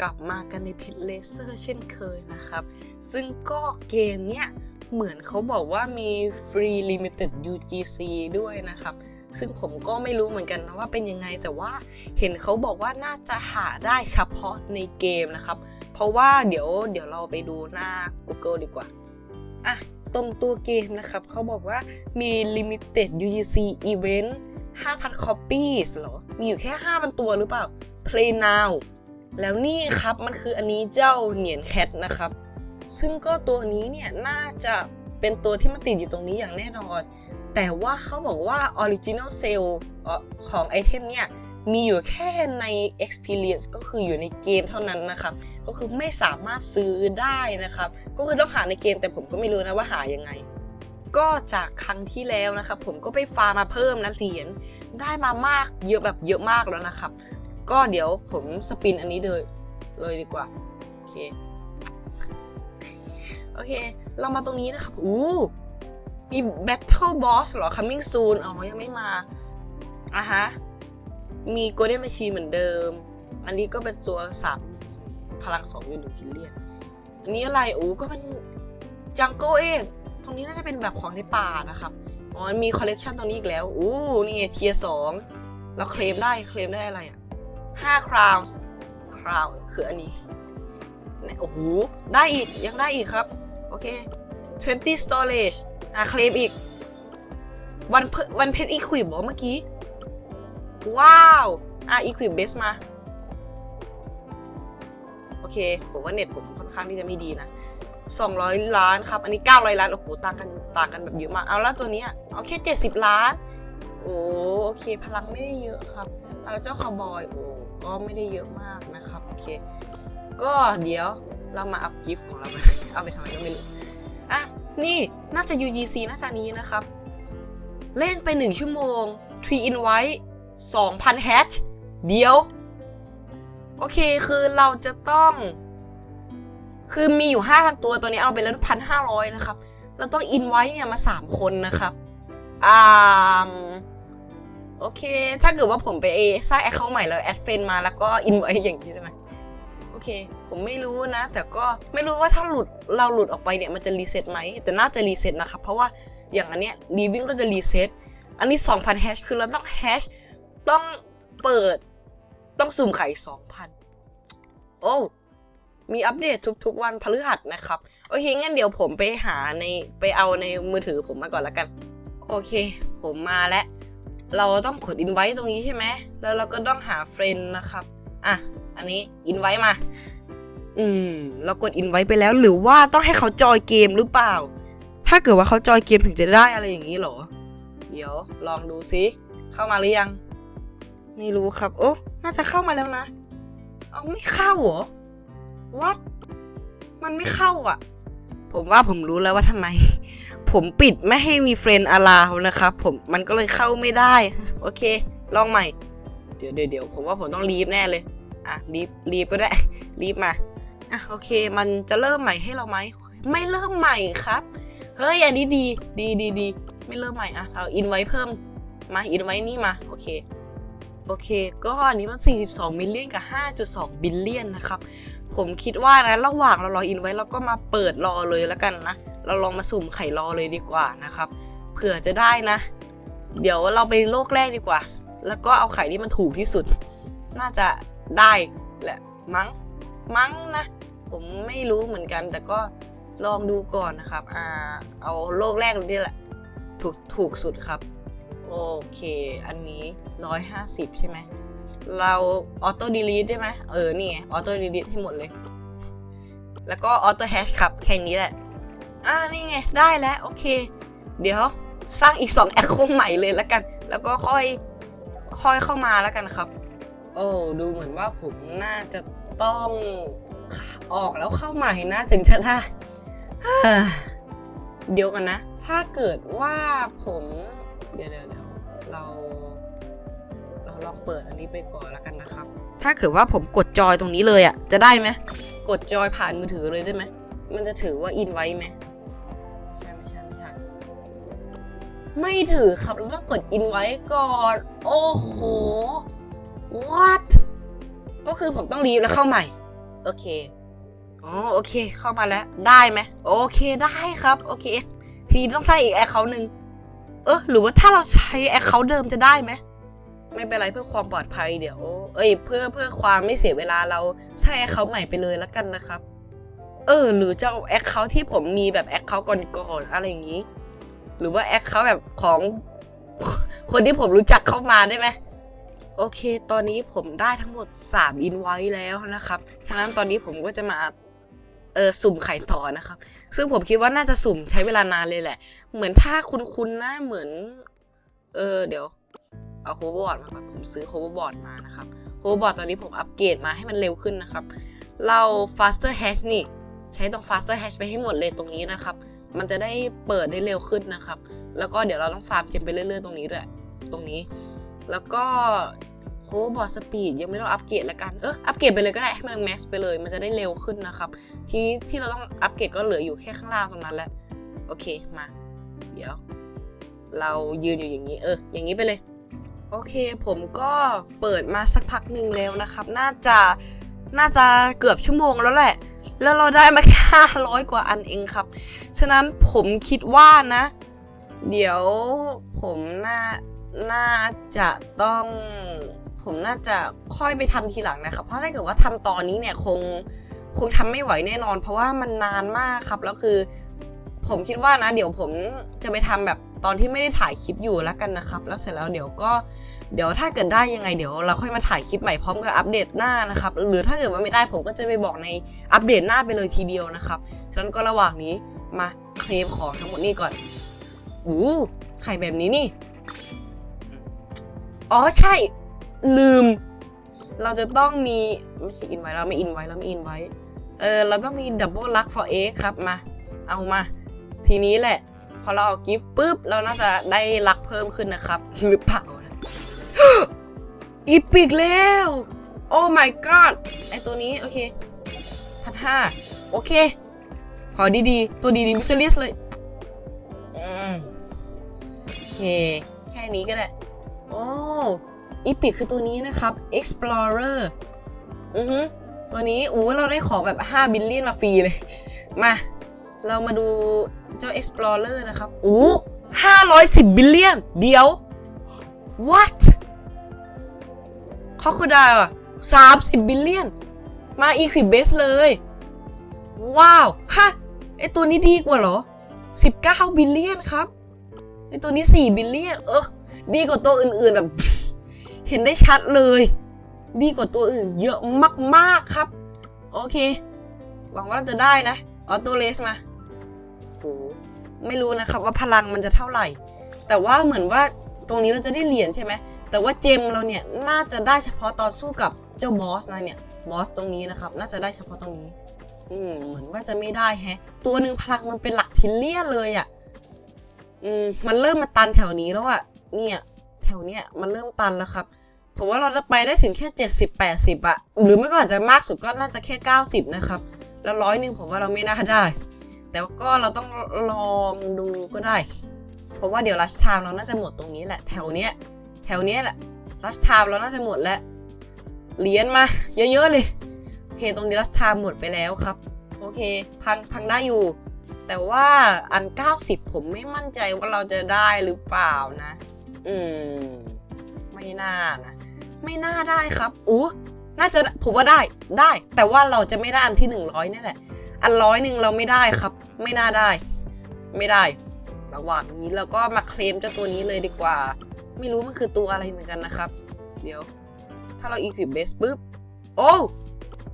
กลับมากันในเพจเลเซอร์เช่นเคยนะครับ ซึ่งก็เกมเนี้ยเหมือนเขาบอกว่ามีฟรี Limited UGC ด้วยนะครับ ซึ่งผมก็ไม่รู้เหมือนกันนะว่าเป็นยังไงแต่ว่าเห็นเขาบอกว่าน่าจะหาได้เฉพาะในเกมนะครับ เพราะว่าเดี๋ยวเดี๋ยวเราไปดูหน้า Google ดีกว่าอะตรงตัวเกมนะครับเขาบอกว่ามี Limited UGC Event 5,000 copies เหรอ มีอยู่แค่ 5,000 ตัวหรือเปล่า Play now แล้วนี่ครับมันคืออันนี้เจ้าเหนียนแคทนะครับ ซึ่งก็ตัวนี้เนี่ยน่าจะเป็นตัวที่มันติดอยู่ตรงนี้อย่างแน่นอน แต่ว่าเขาบอกว่า Original Sale เอ่อของไอเทมเนี่ยมีอยู่แค่ใน Experience ก็คืออยู่ในเกมเท่านั้นนะครับ ก็คือไม่สามารถซื้อได้นะครับ ก็คือต้องหาในเกมแต่ผมก็ไม่รู้นะว่าหายังไง ก็จากครั้งที่แล้วนะครับ ผมก็ไปฟาร์มาเพิ่มนะเหรียญได้มามากเยอะแบบเยอะมากแล้วนะครับ ก็เดี๋ยวผมสปินอันนี้เลยเลยดีกว่า โอเค โอเค เรามาตรงนี้นะครับ อู้ มี Battle Boss เหรอ coming soon อ๋อ ยังไม่มา อะฮะ มี Golden Machine เหมือนเดิม อันนี้ก็เป็นตัวสามพลังสองยูนิตคิเลียน อันนี้อะไร อู้ก็เป็นจังเกิลเอง ตรงนี้น่าจะเป็นแบบของในป่านะครับ อ๋อ มีคอลเลกชันตรงนี้อีกแล้ว อู้ นี่เทียสองเราเคลมได้ เคลมได้อะไรอะ ห้าคราวส์คราวคืออันนี้โอ้โห ได้อีก ยังได้อีกครับ โอเค 20 storage อะเคลมอีก วันเพวันเพชรอีควิบบอกเมื่อกี้ ว้าว อะอีควิบเบสมา โอเค ผมว่าเน็ตผมค่อนข้างที่จะไม่ดีนะ 200 ล้านครับ อันนี้ 900 ล้าน โอ้โห ต่างกัน ต่างกันแบบเยอะมาก เอาแล้วตัวนี้เอาแค่ 70 ล้าน โอ้โอเค พลังไม่ได้เยอะครับ แล้วเจ้าคาวบอย โอ้ ก็ไม่ได้เยอะมากนะครับโอเค ก็เดี๋ยวเรามาเอากิฟต์ของเราไปเอาไปทำไมก็ไม่รู้อะนี่น่าจะ UGC น่าจะนี้นะครับ เล่นไป 1 ชั่วโมง 3 in white 2,000 hatch เดี๋ยว โอเคคือเราจะต้อง คือมีอยู่ 5,000 ตัวตัวนี้เอาไปแล้ว1,500 นะครับ เราต้องอินไว้เนี่ยมา 3 คนนะครับ อ่า โอเค ถ้าเกิดว่าผมไปเอสร้างแอคเคาท์ใหม่แล้วแอดเฟนมาแล้วก็อินไว้อย่างนี้ได้ไหมโอเค ผมไม่รู้นะ แต่ก็ไม่รู้ว่าถ้าหลุดเราหลุดออกไปเนี่ยมันจะรีเซ็ตไหม แต่น่าจะรีเซ็ตนะครับ เพราะว่าอย่างอันเนี้ยรีวิ่งก็จะรีเซ็ตอันนี้ 2,000แฮชคือเราต้องแฮชต้องเปิดต้องสุ่มไข่2,000 โอ้มีอัปเดตทุกๆวันพฤหัสนะครับ โอเค งั้นเดี๋ยวผมไปหาในไปเอาในมือถือผมมาก่อนล้วกัน โอเค ผมมาแล้ว เราต้องกดอินไว้ตรงนี้ใช่ไหม แล้วเราก็ต้องหาเฟรนด์นะครับ อะ อันนี้อินไว้มา อืม เรากดอินไว้ไปแล้ว หรือว่าต้องให้เขาจอยเกมหรือเปล่า ถ้าเกิดว่าเขาจอยเกมถึงจะได้อะไรอย่างนี้เหรอ เดี๋ยวลองดูซิ เข้ามาหรือยัง ไม่รู้ครับ โอ้น่าจะเข้ามาแล้วนะ เอาไม่เข้าเหรอวัดมันไม่เข้าอะ ผมว่าผมรู้แล้วว่าทำไม ผมปิดไม่ให้มีเฟรนด์อลาวนะครับผมมันก็เลยเข้าไม่ได้ โอเค ลองใหม่เดี๋ยวเดี๋ยวเดี๋ยวผมว่าผมต้องรีบแน่เลย อะรีบรีบก็ได้ รีบมา อะโอเค มันจะเริ่มใหม่ให้เราไหม ไม่เริ่มใหม่ครับ เฮ้ย อันนี้ดี ดีดีดี ไม่เริ่มใหม่ อะ เราอินไว้เพิ่ม มา อินไว้นี่มา โอเค โอเค ก็อันนี้มัน 42 มิลเลียนกับ 5.2 บิลเลียนนะครับ ผมคิดว่านะ ระหว่างเรารออินไว้เราก็มาเปิดรอเลยแล้วกันนะ เราลองมาสุ่มไข่รอเลยดีกว่านะครับ เผื่อจะได้นะ เดี๋ยวเราไปโลกแรกดีกว่า แล้วก็เอาไข่ที่มันถูกที่สุด น่าจะได้แหละ มั้ง มั้งนะ ผมไม่รู้เหมือนกัน แต่ก็ลองดูก่อนนะครับ อ่า เอาโลกแรกนี่แหละ ถูก ถูกสุดครับ โอเค อันนี้ 150 ใช่ไหม เราออโต้ดีลีทได้ไหมเออ นี่ไงออโต้ดีลีทให้หมดเลย แล้วก็ออโต้แฮชครับแค่นี้แหละ อ่า นี่ไง ได้แล้ว โอเค เดี๋ยวสร้างอีก 2 แอคโคใหม่เลยแล้วกัน แล้วก็ค่อย ค่อยเข้ามาแล้วกันครับ โอ้ ดูเหมือนว่าผมน่าจะต้องออกแล้วเข้าใหม่นะถึงจะได้เดี๋ยวกันนะ ถ้าเกิดว่าผม เดี๋ยวเดี๋ยวเดี๋ยวเรา เราลองเปิดอันนี้ไปก่อนแล้วกันนะครับ ถ้าเกิดว่าผมกดจอยตรงนี้เลยอะ่ะ จะได้ไหม กดจอยผ่านมือถือเลยได้ไหม มันจะถือว่าอินไว้ไหมไม่ใช่ไม่ใช่ไม่ใช่ ไม่ถือครับ เราต้องกดอินไว้ก่อน โอ้โห what ก็คือผมต้องรีบแล้วเข้าใหม่ โอเคอ๋อโอเค เข้ามาแล้ว ได้ไหม โอเคได้ครับ โอเค ทีนี้ต้องใช้อีกแอคเคาท์หนึ่ง เออหรือว่าถ้าเราใช้แอคเคาท์เดิมจะได้ไหมไม่เป็นไรเพื่อความปลอดภัยเดี๋ยว เอ้ย เพื่อเพื่อความไม่เสียเวลาเราใช้แอคเคาท์ใหม่ไปเลยแล้วกันนะครับ เออ หรือจะเอาแอคเคาท์ที่ผมมีแบบแอคเคาท์ก่อนๆอะไรอย่างนี้ หรือว่าแอคเคาท์แบบของคนที่ผมรู้จักเข้ามาได้ไหมโอเค ตอนนี้ผมได้ทั้งหมด3อินไว้แล้วนะครับ ฉะนั้นตอนนี้ผมก็จะมา เออสุ่มไข่ต่อนะครับ ซึ่งผมคิดว่าน่าจะสุ่มใช้เวลานานเลยแหละ เหมือนถ้าคุณคุณนะเหมือน เออเดี๋ยว เอาโฮเวอร์บอร์ดมาก่อนผมซื้อโฮเวอร์บอร์ดมานะครับโฮเวอร์บอร์ดตอนนี้ผมอัปเกรดมาให้มันเร็วขึ้นนะครับ เรา faster hash นี่ ใช้ตรง faster hash ไปให้หมดเลยตรงนี้นะครับ มันจะได้เปิดได้เร็วขึ้นนะครับ แล้วก็เดี๋ยวเราต้องฟาร์มเกมไปเรื่อยๆตรงนี้ด้วย ตรงนี้ แล้วก็ โฮบอร์ดสปีดยังไม่ต้องอัปเกรดล้วกันเอออัปเกรดไปเลยก็ได้ให้มันแม็กซ์ไปเลย มันจะได้เร็วขึ้นนะครับ ที่ที่เราต้องอัปเกรดก็เหลืออยู่แค่ข้างล่างตรงนั้นแหละโอเคมา เดี๋ยว เรายืนอยู่อย่างนี้เออ อย่างนี้ไปเลย โอเคผมก็เปิดมาสักพักหนึ่งแล้วนะครับ น่าจะน่าจะเกือบชั่วโมงแล้วแหละ แล้วเราได้มาแค่ร้อยกว่าอันเองครับ ฉะนั้นผมคิดว่านะ เดี๋ยวผมน่าน่าจะต้อง ผมน่าจะค่อยไปทำทีหลังนะครับเพราะถ้าเกิดว่าทำตอนนี้เนี่ยคงคงทำไม่ไหวแน่นอน เพราะว่ามันนานมากครับแล้วคือ ผมคิดว่านะ เดี๋ยวผมจะไปทำแบบตอนที่ไม่ได้ถ่ายคลิปอยู่แล้วกันนะครับ แล้วเสร็จแล้วเดี๋ยวก็เดี๋ยวถ้าเกิดได้ยังไงเดี๋ยวเราค่อยมาถ่ายคลิปใหม่พร้อมกับอัปเดตหน้านะครับหรือถ้าเกิดว่าไม่ได้ผมก็จะไปบอกในอัปเดตหน้าไปเลยทีเดียวนะครับฉะนั้นก็ระหว่างนี้มาเคลมของทั้งหมดนี่ก่อนอู้ไข่แบบนี้นี่ อ๋อใช่ ลืม เราจะต้องมี ไม่ใช่อินไว้เราไม่อินไว้เราไม่อินไว้เออเราต้องมีดับเบิลลัก for egg ครับมา เอามา ทีนี้แหละ พอเราเอากิฟต์ปุ๊บ เราน่าจะได้ลักเพิ่มขึ้นนะครับ หรือเปล่านะอีปิกแล้ว โอ้ my god ไอตัวนี้ โอเคพันห้าโอเค ขอดีๆ ตัวดีๆมิสเ e อร์เลยอืมโอเค แค่นี้ก็ได้ โอ้ อีพิกคือตัวนี้นะครับ explorer อือฮึตัวนี้อู้เราได้ของแบบ 5 บิลเลียนมาฟรีเลย มา เรามาดูเจ้า explorer นะครับอู้510บิลเลียน เดี๋ยว what เขาคือได้อะ30บิลเลียน มา Equibase เลย ว้าว ฮะ ไอตัวนี้ดีกว่าเหรอ19บิลเลียนครับ ไอตัวนี้4บิลเลียน เออ ดีกว่าตัวอื่นๆแบบ เห็นได้ชัดเลย ดีกว่าตัวอื่นเยอะมากๆครับ โอเค หวังว่าเราจะได้นะออโต้เลสมาโหไม่รู้นะครับว่าพลังมันจะเท่าไหร่ แต่ว่าเหมือนว่าตรงนี้เราจะได้เหรียญใช่ไหม แต่ว่าเจมเราเนี่ยน่าจะได้เฉพาะตอนสู้กับเจ้าบอสนะเนี่ย บอสตรงนี้นะครับ น่าจะได้เฉพาะตรงนี้ อืม เหมือนว่าจะไม่ได้แฮะ ตัวหนึ่งพลังมันเป็นหลักทิลเลียนเลยอะ่ะ อืม มันเริ่มมาตันแถวนี้แล้วอะ่ะ เนี่ย แถวเนี้ยมันเริ่มตันแล้วครับ ผมว่าเราจะไปได้ถึงแค่ 70 80อะหรือไม่ก็อาจจะมากสุดก็น่าจะแค่ 90 นะครับ แล้วร้อยหนึ่งผมว่าเราไม่น่าได้ แต่ว่าก็เราต้องลองดูก็ได้ เพราะว่าเดี๋ยวรัชทามเราน่าจะหมดตรงนี้แหละแถวเนี้ยแถวเนี้ยแหละรัชทามเราน่าจะหมดแล้วเหรียญมา เยอะๆเลยโอเคตรงนี้รัชทามหมดไปแล้วครับ โอเคพังพังได้อยู่แต่ว่าอัน 90 ผมไม่มั่นใจว่าเราจะได้หรือเปล่านะ อืม ไม่น่านะ ไม่น่าได้ครับอู้น่าจะผมว่าได้ได้ แต่ว่าเราจะไม่ได้อันที่100นี่แหละ อันร้อยหนึ่งเราไม่ได้ครับ ไม่น่าได้ ไม่ได้ ระหว่างนี้เราก็มาเคลมเจ้าตัวนี้เลยดีกว่า ไม่รู้มันคือตัวอะไรเหมือนกันนะครับ เดี๋ยว ถ้าเรา equip base ปุ๊บโอ้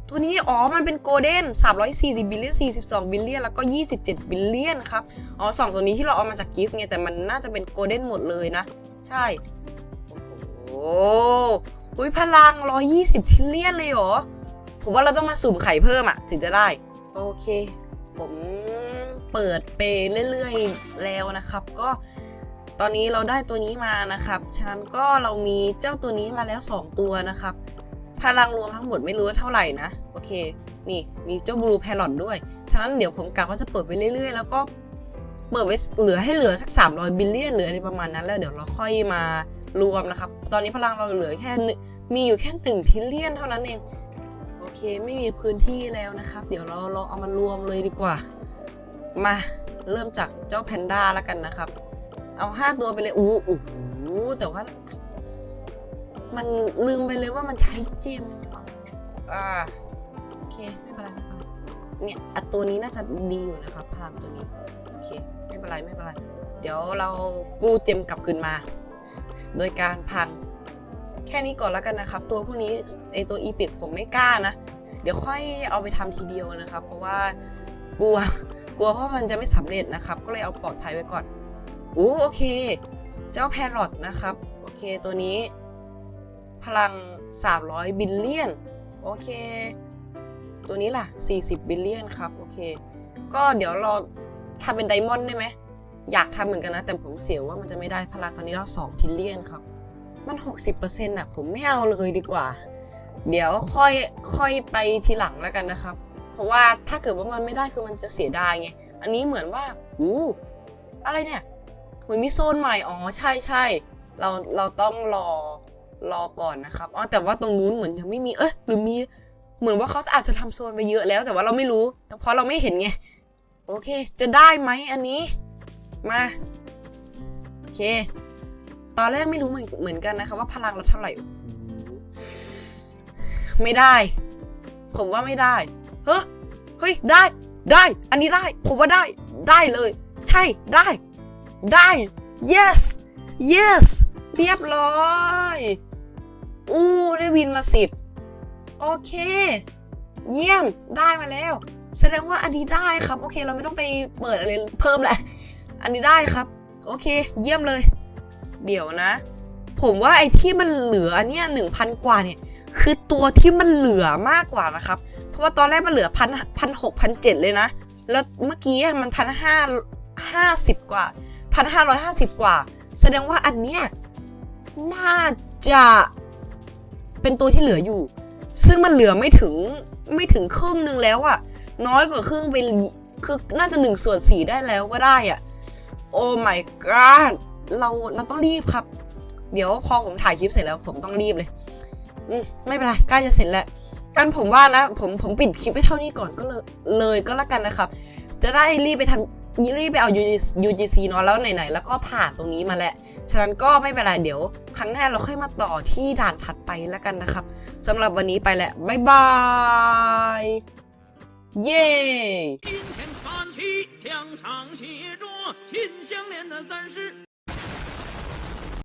ตัวนี้ อ๋อ มันเป็นโกลเด้น340 บิลเลียน 42 บิลเลียน แล้วก็ 27 บิลเลียนครับ อ๋อสองตัวนี้ที่เราเอามาจากกิฟต์ไง แต่มันน่าจะเป็นโกลเด้นหมดเลยนะ ใช่ อ้โหอุ้ยพลัง 120ทิลเลียนเลยเหรอ ผมว่าเราต้องมาสุ่มไข่เพิ่มอะถึงจะได้ โอเค ผมเปิดไปเรื่อยๆแล้วนะครับ ก็ตอนนี้เราได้ตัวนี้มานะครับ ฉะนั้นก็เรามีเจ้าตัวนี้มาแล้ว 2 ตัวนะครับ พลังรวมทั้งหมดไม่รู้ว่าเท่าไหร่นะ โอเค นี่มีเจ้าบลูแพรอทด้วย ฉะนั้นเดี๋ยวผมกะว่าจะเปิดไปเรื่อยๆ แล้วก็ เปิดไว้เหลือให้เหลือสัก 300 บิลเลียนหรืออะไรประมาณนั้นแล้วเดี๋ยวเราค่อยมารวมนะครับ ตอนนี้พลังเราเหลือแค่มีอยู่แค่1ทิลเลียนเท่านั้นเอง โอเคไม่มีพื้นที่แล้วนะครับ เดี๋ยวเราเราเอามารวมเลยดีกว่า มาเริ่มจากเจ้าแพนด้าแล้วกันนะครับ เอาห้าตัวไปเลยอู้โอ้โหแต่ว่า มันลืมไปเลยว่ามันใช้เจมอ่าโอเคไม่เป็นไรไม่เป็นไรเนี่ยอัตัวนี้น่าจะดีอยู่นะครับพลังตัวนี้โอเค ไม่เป็นไรไม่เป็นไร เดี๋ยวเรากู้เจมกลับคืนมา โดยการพัง แค่นี้ก่อนแล้วกันนะครับ ตัวพวกนี้ไอตัวอีพิกผมไม่กล้านะ เดี๋ยวค่อยเอาไปทำทีเดียวนะครับ เพราะว่ากลัวกลัวว่ามันจะไม่สำเร็จนะครับ ก็เลยเอาปลอดภัยไว้ก่อนอู้โอเค เจ้าแพรอทนะครับ โอเคตัวนี้ พลัง 300 บิลเลียน โอเค ตัวนี้ล่ะ 40 บิลเลียนครับ โอเค ก็เดี๋ยวเรา ทำเป็นไดมอนด์ได้ไหม อยากทำเหมือนกันนะ แต่ผมเสียวว่ามันจะไม่ได้พลังตอนนี้เรา2ทิลเลียนครับ มัน 60%อะ ผมไม่เอาเลยดีกว่า เดี๋ยวค่อยค่อยไปทีหลังแล้วกันนะครับ เพราะว่าถ้าเกิดว่ามันไม่ได้คือมันจะเสียดายไง อันนี้เหมือนว่าอู้อะไรเนี่ยเหมือนมีโซนใหม่ อ๋อ ใช่ใช่เราเราต้องรอรอก่อนนะครับ อ๋อ แต่ว่าตรงนู้นเหมือนยังไม่มี เอ๊ะหรือมี เหมือนว่าเขาอาจจะทำโซนไปเยอะแล้ว แต่ว่าเราไม่รู้ เพราะเราไม่เห็นไง โอเค จะได้ไหมอันนี้ มา โอเค ตอนแรกไม่รู้เหมือนกันนะคะว่าพลังเราเท่าไหร่ ไม่ได้ ผมว่าไม่ได้ เฮ้ยเฮ้ย ได้ ได้ อันนี้ได้ ผมว่าได้ ได้เลย ใช่ ได้ ได้ yes yes เรียบร้อย อู้ ได้วินมาสิบโอเค เยี่ยม ได้มาแล้ว แสดงว่าอันนี้ได้ครับโอเค เราไม่ต้องไปเปิดอะไรเพิ่มแหละ อันนี้ได้ครับ โอเค เยี่ยมเลย เดี๋ยวนะ ผมว่าไอ้ที่มันเหลือเนี้ยหนึ่งพันกว่าเนี่ย คือตัวที่มันเหลือมากกว่านะครับ เพราะว่าตอนแรกมันเหลือพันพันหกพันเจ็ดเลยนะ แล้วเมื่อกี้มันพันห้าห้าสิบกว่าพันห้าร้อยห้าสิบกว่า แสดงว่าอันเนี้ยน่าจะเป็นตัวที่เหลืออยู่ ซึ่งมันเหลือไม่ถึงไม่ถึงครึ่งนึงแล้วอะ น้อยกว่าครึ่งไปคือน่าจะหนึ่งส่วนสี่ได้แล้วก็ได้อะโอ้ my god เราเราต้องรีบครับ เดี๋ยวพอผมถ่ายคลิปเสร็จแล้ว ผมต้องรีบเลยอืมไม่เป็นไรใกล้จะเสร็จแล้วกันผมว่านะผมผมปิดคลิปไว้เท่านี้ก่อนก็เลยเลยก็แล้วกันนะครับ จะได้รีบไปทำรีบไปเอา UGC เนาะแล้วไหนๆแล้วก็ผ่านตรงนี้มาแล้วฉะนั้นก็ไม่เป็นไรเดี๋ยว ครั้งหน้าเราค่อยมาต่อที่ด่านถัดไปแล้วกันนะครับสำหรับวันนี้ไปแล้วบ๊ายบาย 耶！今天发起两场协作，心相连的三十